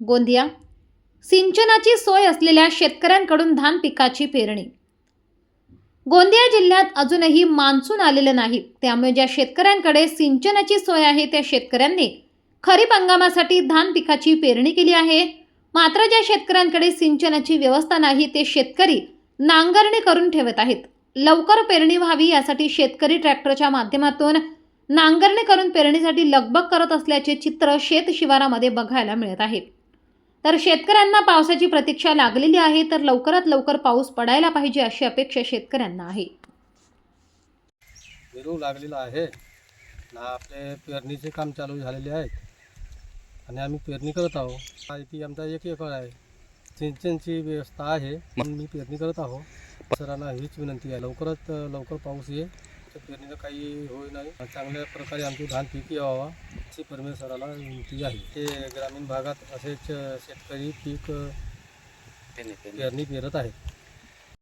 गोंदिया. सिंचनाची सोय असलेल्या शेतकऱ्यांकडून धान पिकाची पेरणी. गोंदिया जिल्ह्यात अजूनही मान्सून आलेलं नाही. त्यामुळे ज्या शेतकऱ्यांकडे सिंचनाची सोय आहे त्या शेतकऱ्यांनी खरीप हंगामासाठी धान पिकाची पेरणी केली आहे. मात्र ज्या शेतकऱ्यांकडे सिंचनाची व्यवस्था नाही ते शेतकरी नांगरणी करून ठेवत आहेत. लवकर पेरणी व्हावी यासाठी शेतकरी ट्रॅक्टरच्या माध्यमातून नांगरणी करून पेरणीसाठी लगबग करत असल्याचे चित्र शेत शिवारामध्ये बघायला मिळत आहे. तर शेतकऱ्यांना पावसाची प्रतीक्षा लागलेली आहे तर लवकरात लवकर पाऊस पडायला पाहिजे अशी अपेक्षा शेतकऱ्यांना आहे. पेरू लागलेला आहे. ना आपले पेरणीचे काम चालू झालेले आहेत. आणि आम्ही पेरणी करत आहोत. आमचा एक एकर आहे. सिंचनची व्यवस्था आहे. म्हणून मी पेरणी करत आहो सरांना हीच विनंती आहे. लवकरात लवकर पाऊस ये तर पेरणीचं काही होई नाही. चांगल्या प्रकारे आमची धान पीक यावा अशी परमेश्वराला विनंती आहे. ते ग्रामीण भागात असेच शेतकरी पीक पेरणी पेरत आहेत.